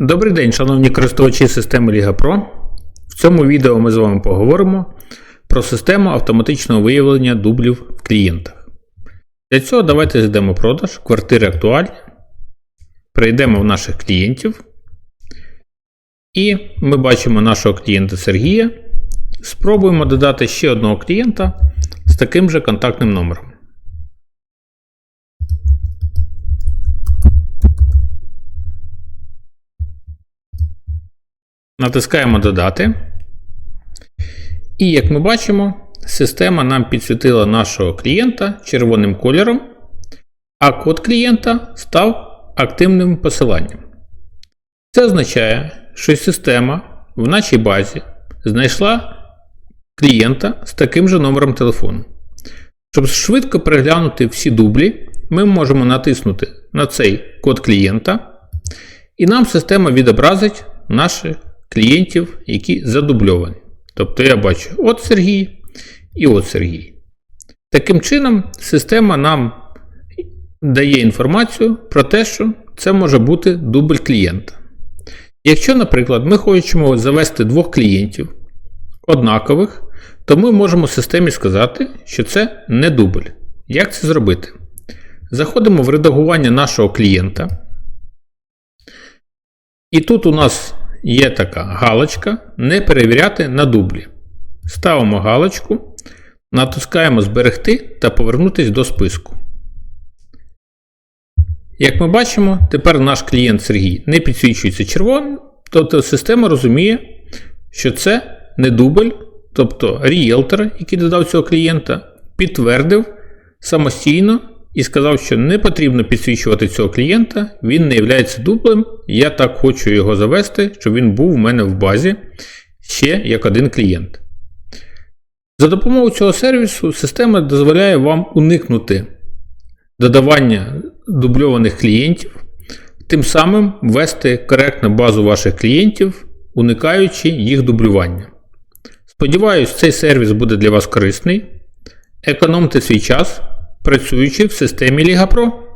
Добрий день, шановні користувачі системи Liga Pro. В цьому відео ми з вами поговоримо про систему автоматичного виявлення дублів в клієнтах. Для цього давайте зайдемо продаж квартири актуальні, перейдемо в наших клієнтів. І ми бачимо нашого клієнта Сергія. Спробуємо додати ще одного клієнта з таким же контактним номером. Натискаємо Додати. І як ми бачимо, система нам підсвітила нашого клієнта червоним кольором, а код клієнта став активним посиланням. Це означає, що система в нашій базі знайшла клієнта з таким же номером телефону. Щоб швидко переглянути всі дублі, ми можемо натиснути на цей код клієнта, і нам система відобразить наших клієнтів, які задубльовані. Тобто я бачу от Сергій і от Сергій. Таким чином, система нам дає інформацію про те, що це може бути дубль клієнта. Якщо, наприклад, ми хочемо завести двох клієнтів однакових, то ми можемо системі сказати, що це не дубль. Як це зробити? Заходимо в редагування нашого клієнта. І тут у нас є така галочка Не перевіряти на дублі. Ставимо галочку, натискаємо Зберегти та повернутися до списку. Як ми бачимо, тепер наш клієнт Сергій не підсвічується червоним, тобто система розуміє, що це не дубль, тобто ріелтор, який додав цього клієнта, підтвердив самостійно і сказав, що не потрібно підсвічувати цього клієнта, він не є дублем, я так хочу його завести, щоб він був у мене в базі ще як один клієнт. За допомогою цього сервісу система дозволяє вам уникнути додавання дубльованих клієнтів, тим самим ввести коректно базу ваших клієнтів, уникаючи їх дублювання. Сподіваюсь, цей сервіс буде для вас корисний. Економте свій час, працюючи в системі Pro.